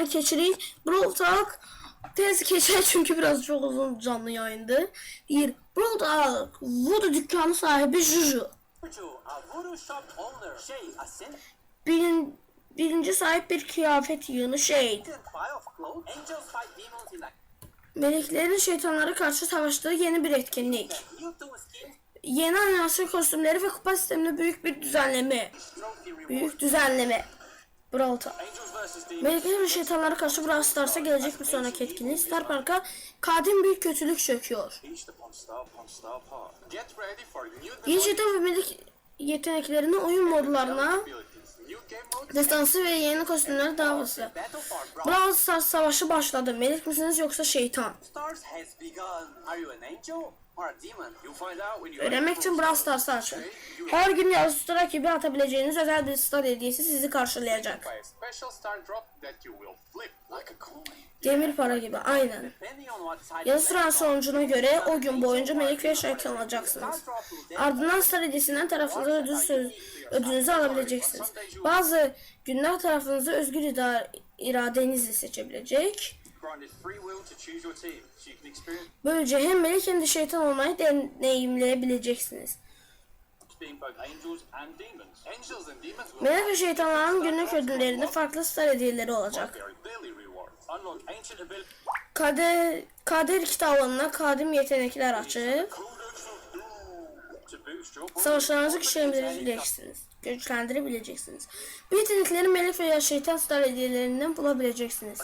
yayına keçirik. Brawl Talk tez keçer çünkü biraz çok uzun canlı yayındı. Bir Brawl Talk Voodoo dükkanı sahibi Juju. Şey, Birin, birinci sahip bir kıyafet yığını a Meleklerin şeytanlara karşı savaştığı yeni bir etkinlik. Yeni animasyon kostümleri ve kupa sisteminde büyük bir düzenleme. Büyük düzenleme. Brawl ve şeytanlara karşı Brawl Stars'a gelecek bir sonraki etkinliği Star Park'a kadim bir kötülük çöküyor. Yeni şeytan ve melek yeteneklerini oyun modlarına, destansı ve yeni kostümler davası. Brawl Stars savaşı başladı. Melek misiniz yoksa şeytan? Öğrenmek için Brawl Stars'ı açın. Her gün yazı rakibi atabileceğiniz özel bir star hediyesi sizi karşılayacak. Demir para gibi aynen. Yazı sıra sonucuna göre o gün boyunca melek ve şeytan alacaksınız. Ardından star hediyesinden tarafınıza ödül söz, ödülünüzü alabileceksiniz. Bazı günler tarafınızı özgür iradenizle seçebilecek. Granted free will to choose your team, so you can experience Böylece hem melek hem de şeytan olmayı deneyimleyebileceksiniz. being both angels and demons. Angels and demons will Melek ve şeytanların günlük ödüllerinde farklı star hediyeleri olacak. vary daily rewards. Unlock ancient abilities. Kader, kader kitabına kadim yetenekler açıp savaşlarınızı güçlendirebileceksiniz. Güçlendirebileceksiniz. Bu yetenekleri melek veya şeytan star hediyelerinden bulabileceksiniz.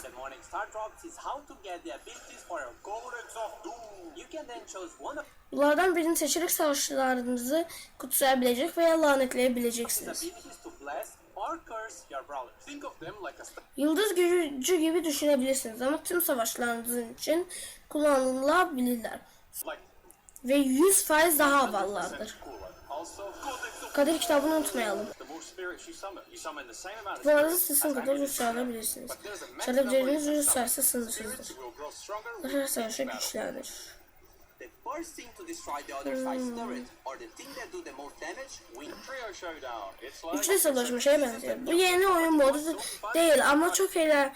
Bunlardan birini seçerek savaşlarınızı kutsayabilecek veya lanetleyebileceksiniz. Yıldız gücü gibi düşünebilirsiniz ama tüm savaşlarınızın için kullanılabilirler. Like Ve 100 faiz daha of Kader kitabını unutmayalım. Bu arada sizin kadar güç çağırabilirsiniz. But there's a maximum Çağırabileceğiniz number güç of sayısı spirits sınırsızdır. savaşa battle. güçlenir. The first thing to destroy the other side's turret or the thing that do the most damage win. Trio Showdown. It's like Üçlü savaşma şeye benziyor. Bu yeni oyun modu değil ama çok eğlen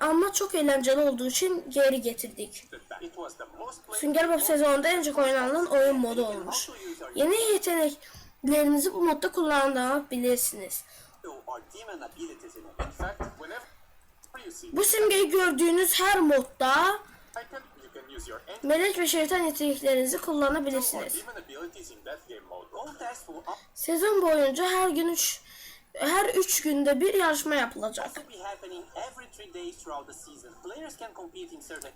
ama çok eğlenceli olduğu için geri getirdik. It was the most played Sünger Bob sezonunda en çok oynanılan oyun modu olmuş. Yeni yeteneklerinizi bu modda kullanabilirsiniz. Bu simgeyi gördüğünüz her modda melek ve şeytan yeteneklerinizi kullanabilirsiniz. Sezon boyunca her gün üç her üç günde bir yarışma yapılacak.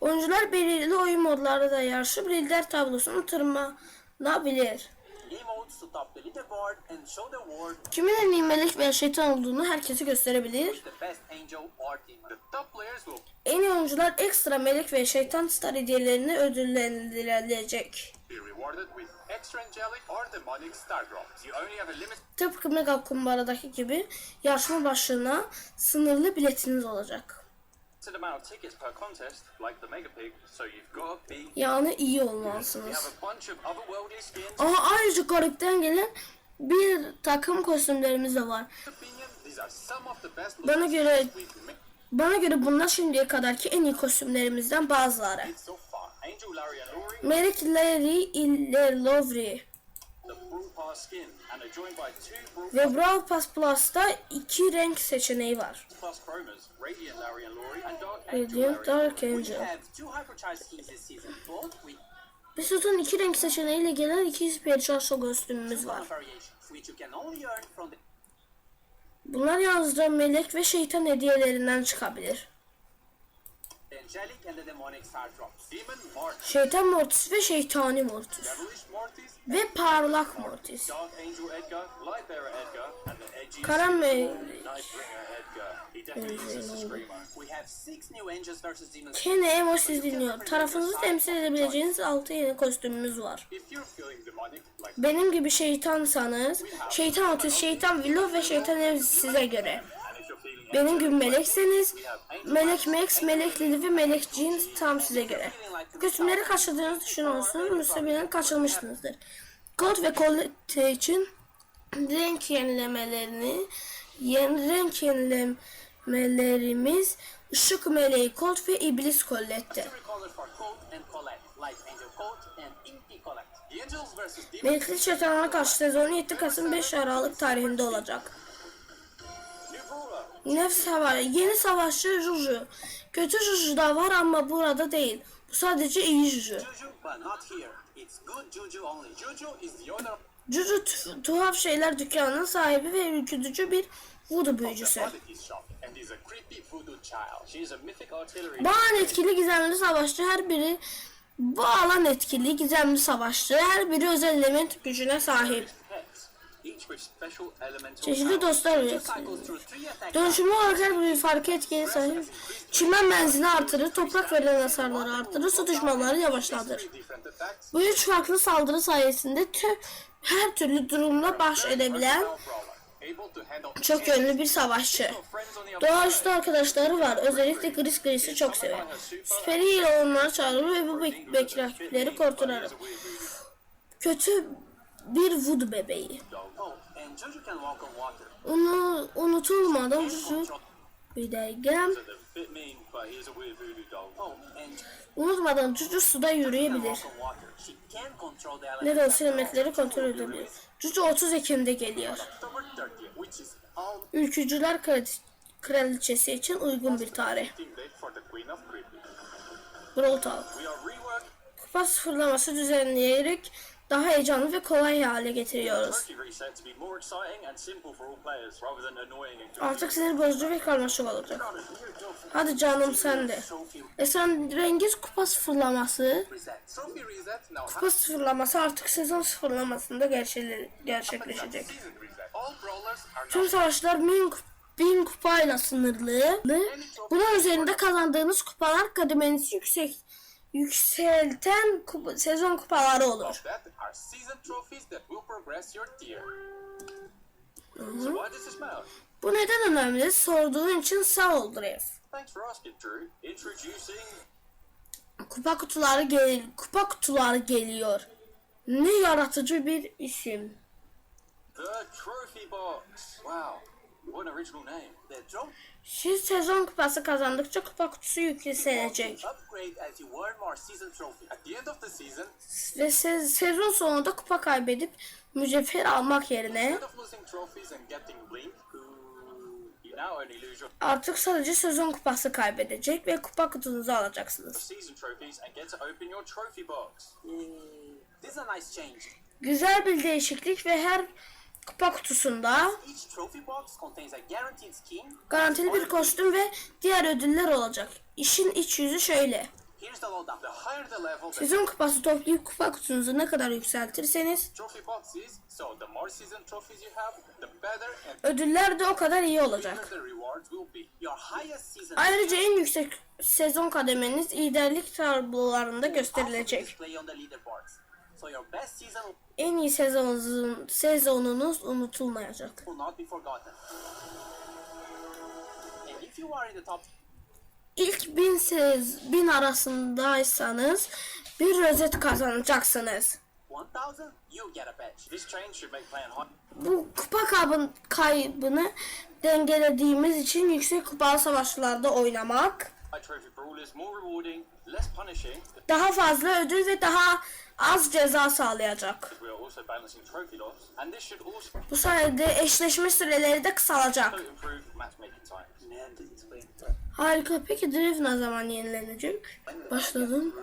Oyuncular belirli oyun modlarında yarışıp lider tablosunu tırmanabilir. Kimin en iyi melek veya şeytan olduğunu herkese gösterebilir. En iyi oyuncular ekstra melek ve şeytan star hediyelerini ödüllendirilecek. Tıpkı Mega Kumbara'daki gibi yarışma başlığına sınırlı biletiniz olacak. Yani iyi olmalısınız. a bunch of otherworldly skins. Ama ayrıca garipten gelen bir takım kostümlerimiz de var. Bana göre bana göre bunlar şimdiye kadarki en iyi kostümlerimizden bazıları. Angel Larry ile Lovry ve Brawl Pass Plus'ta iki renk seçeneği var. Radiant Dark Angel sezon iki renk seçeneğiyle gelen iki spiritual kostümümüz var. Bunlar yalnızca melek ve şeytan hediyelerinden çıkabilir. Şeytan Mortis ve şeytani Mortis. Ve parlak Mortis. Kara melek. Kene Emo siz dinliyor. Tarafınızı temsil edebileceğiniz 6 yeni kostümümüz var. Benim gibi şeytansanız, şeytan Otis, şeytan Willow ve şeytan Ev size göre. Benim gibi melekseniz, Melek Max, Melek Lily ve Melek Jean tam size göre. Kostümleri kaçırdığınızı düşünüyorsunuz, muhtemelen kaçırmışsınızdır. Gold ve Colette için renk yenilemelerini, yeni renk yenilemelerimiz ışık meleği Colt ve iblis Colette. Three colors for Colt and Colette, like Angel Colt and Inky Colette. The Angels versus Demons. Melekli Şeytanlara karşı sezon 7 Kasım 5 Aralık tarihinde olacak. New Brawler. Nef savaşı, yeni savaşçı Juju. Kötü Juju da var ama burada değil. Bu sadece iyi Juju. Juju, tu- tuhaf şeyler dükkanının sahibi ve ürkütücü bir voodoo büyücüsü. alan etkili gizemli savaşçı her biri bu alan etkili gizemli savaşçı her biri özel element gücüne sahip. Çeşitli dostlar attack Dönüşümlü olarak bir farklı etkiye sahip. Çimen menzili artırır, toprak verilen hasarları artırır, su düşmanları yavaşlatır. Bu üç farklı saldırı sayesinde tü- her türlü durumla baş edebilen çok yönlü bir savaşçı. Doğaüstü arkadaşları var. Özellikle Gris Gris'i çok sever. Süperi ile onları çağırır ve bu bek rakipleri kurtarır. Kötü bir voodoo bebeği. Onu unutulmadan şu bir de gem. A bit mean, but he's a weird voodoo doll. And Unutmadan Cucu suda yürüyebilir. Ne de olsa yemekleri kontrol edebilir. Cucu 30 Ekim'de geliyor. October 30th, which is all Ülkücüler Krali- Kraliçesi için uygun bir tarih. Brawl Talk. Kupa sıfırlaması düzenleyerek daha heyecanlı ve kolay hale getiriyoruz. Artık sinir bozucu ve karmaşık olacak. Hadi canım sen de. Esrengiz kupa sıfırlaması. Kupa sıfırlaması artık sezon sıfırlamasında gerçe- gerçekleşecek. Tüm savaşlar kup- bin kupayla sınırlı. Bunun üzerinde kazandığınız kupalar kademenizi yüksek yükselten kupa- sezon kupaları olur. Bu neden önemli? Sorduğun için sağ ol Drev. Kupa kutuları gel kupa kutuları geliyor. Ne yaratıcı bir isim. the Trophy Box. Wow, Siz sezon kupası kazandıkça kupa kutusu yükselecek. upgrade as you earn more season trophies. At the end of the season, Ve se- sezon sonunda kupa kaybedip mücevher almak yerine instead of losing trophies and getting blink, you now only lose your artık sadece sezon kupası kaybedecek ve kupa kutunuzu alacaksınız. season trophies and get to open your trophy box. This is a nice change. Güzel bir değişiklik ve her kupa kutusunda garantili bir kostüm ve diğer ödüller olacak. İşin iç yüzü şöyle. Sezon kupası toplayıp kupa kutunuzu ne kadar yükseltirseniz ödüller de o kadar iyi olacak. Ayrıca en yüksek sezon kademeniz liderlik tablolarında gösterilecek. En iyi sezonunuz, sezonunuz unutulmayacak. will not be forgotten. And if you are in the top İlk bin, sez, bin arasındaysanız bir rozet kazanacaksınız. 1000, you get a badge. This change should make playing hard. Bu kupa kaybın, kaybını dengelediğimiz için yüksek kupalı savaşlarda oynamak Daha fazla ödül ve daha az ceza sağlayacak. Bu sayede eşleşme süreleri de kısalacak. Harika. Peki Drift ne zaman yenilenecek? Başladım.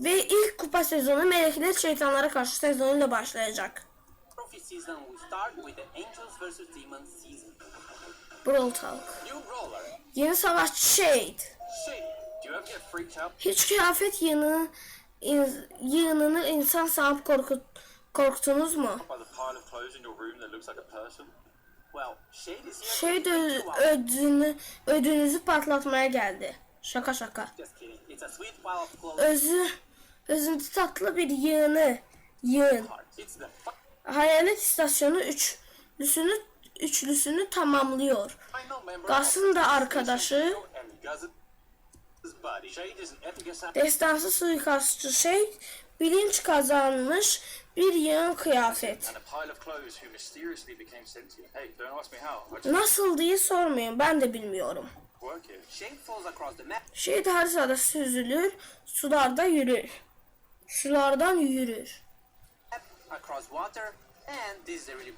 Ve ilk kupa sezonu Melekler Şeytanlara karşı sezonuyla başlayacak. Trophy season will start with the Angels vs Demons season. Brawl Talk. New brawler. Yeni savaşçı Shade. Shit. Do you ever get freaked out Hiç kıyafet yığını, in- yığınını insan sanıp korkut, korktunuz mu? your Shade is here Shade to ö- ödünü, ödünüzü patlatmaya geldi. Şaka şaka. Özü, özüntü tatlı bir yığını. Yığın. Hayalet istasyonu üçlüsünü, üçlüsünü tamamlıyor. Gas'ın da arkadaşı destansı suikastçı şey bilinç kazanmış bir yığın kıyafet. Nasıl diye sormayın ben de bilmiyorum. Şehit haritada süzülür, sularda yürür. Sulardan yürür.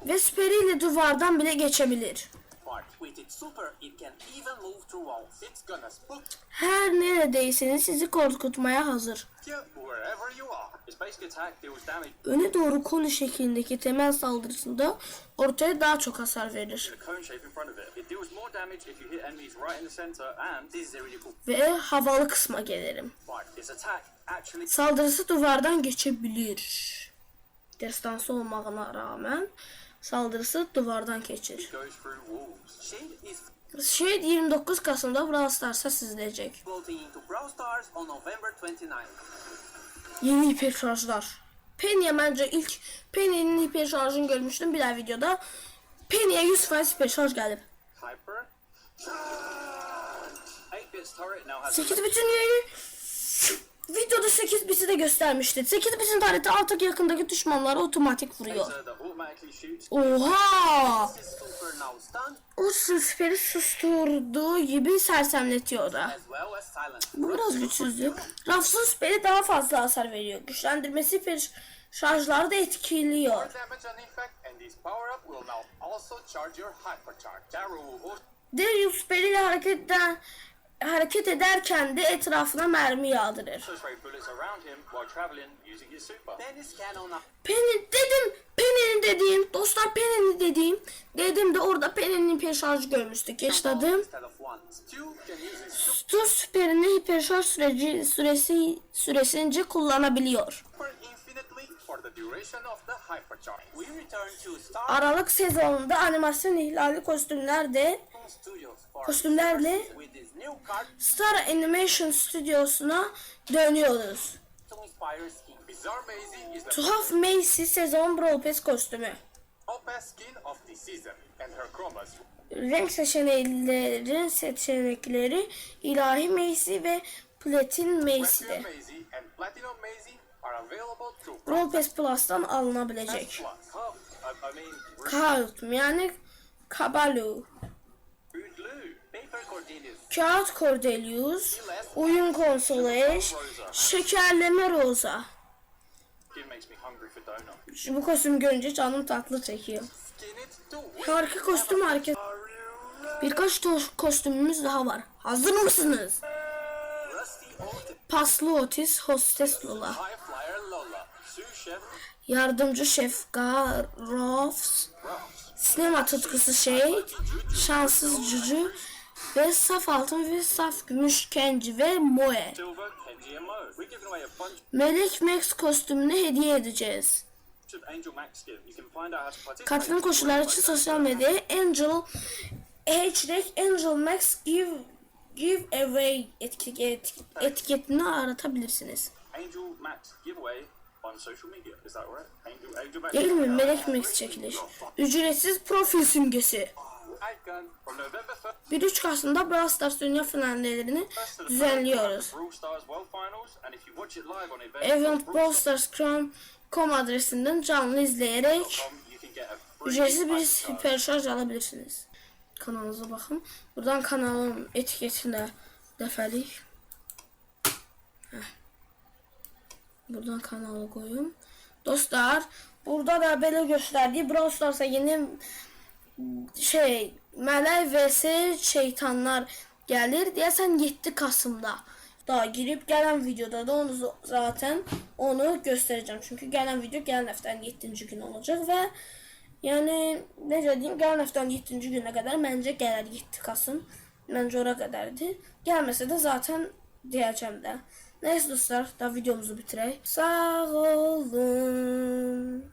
Ve süperiyle duvardan bile geçebilir. part. With its super, it can even move through walls. It's gonna spook Her neredeyseniz sizi korkutmaya hazır. you wherever you are. Its basic attack deals damage Öne doğru konu şeklindeki temel saldırısında ortaya daha çok hasar verir. Ve havalı kısma actually Saldırısı duvardan geçebilir. Destansı olmağına rağmen saldırısı duvardan is Şehit 29 Kasım'da Brawl Stars'a sizleyecek. floating into Brawl Stars on November 29. Yeni hiper şarjlar. Penny'e bence ilk Penny'nin hiper şarjını görmüştüm bir daha videoda. Penny'e 100% hiper şarj geldi. Hyper. 8-bits turret now has 8 bitin yeri videoda 8 biti de göstermişti. 8 bitin tarihte artık yakındaki düşmanları otomatik vuruyor. Oha! O süperi susturduğu gibi sersemletiyor da. Bu biraz güçsüzdü. Rafs'ın süperi daha fazla hasar veriyor. Güçlendirmesi hiper şarjları da etkiliyor. Darius süperiyle hareket eden hareket ederken de etrafına mermi yağdırır. Penny dedim. Penny'nin dediğim. Dostlar Penny'nin dediğim. Dedim de orada Penny'nin hiper şarjı görmüştük. One. Stu süperini hiper şarj süreci, süresi, süresince kullanabiliyor. Aralık sezonunda animasyon ihlali kostümlerde Studios for kostümlerle Star Animation Stüdyosu'na dönüyoruz. Tuhaf Macy sezon Pass kostümü. Renk seçenekleri seçenekleri ilahi Macy ve Platin Macy'de. Maisie and Platinum Maisie are available through Brawl Pass Plus'tan alınabilecek. Kağıt yani Kabalu. Kağıt Cordelius, oyun konsolu şekerleme roza. Şu bu kostüm görünce canım tatlı çekiyor. Harika kostüm hareket. Birkaç kostümümüz daha var. Hazır mısınız? Paslı Otis, Hostes Lola, Yardımcı Şef Garofs, Sinema tutkusu şey, Şanssız Cücü ve Saf Altın ve Saf Gümüş Kenji ve Moe. Melek Max kostümünü hediye edeceğiz. Katılım koşulları için sosyal medyaya Angel hashtag Angel Max give give away etiket, etiketini aratabilirsiniz. Angel Max giveaway on social media. Is that right? Angel, Angel Max. Değil mi? Melek Max çekiliş. Ücretsiz profil simgesi. 1st, 1-3 Kasım'da Brawl Stars Dünya finallerini düzenliyoruz. Event Brawl Stars Chrome.com adresinden canlı izleyerek ücretsiz bir hiper şarj alabilirsiniz. Kanalınıza bakın. Buradan kanalın etiketine defelik. Heh. Buradan kanalı koyun. Dostlar burada da belə gösterdiği Brawl Stars'a yeni şey Mələk vs şeytanlar gəlir. Deyəsən 7 Kasımda. Daha girip gelen videoda da onu zaten onu göstereceğim. Çünkü gelen video gelen həftənin 7-ci günü olacak ve yani necə deyim, gələn həftənin 7-ci günə qədər məncə gələr 7 Kasım. Məncə ora qədərdir. Gəlməsə də zaten deyəcəm də. Neyse dostlar, da videomuzu bitirək. Sağ olun.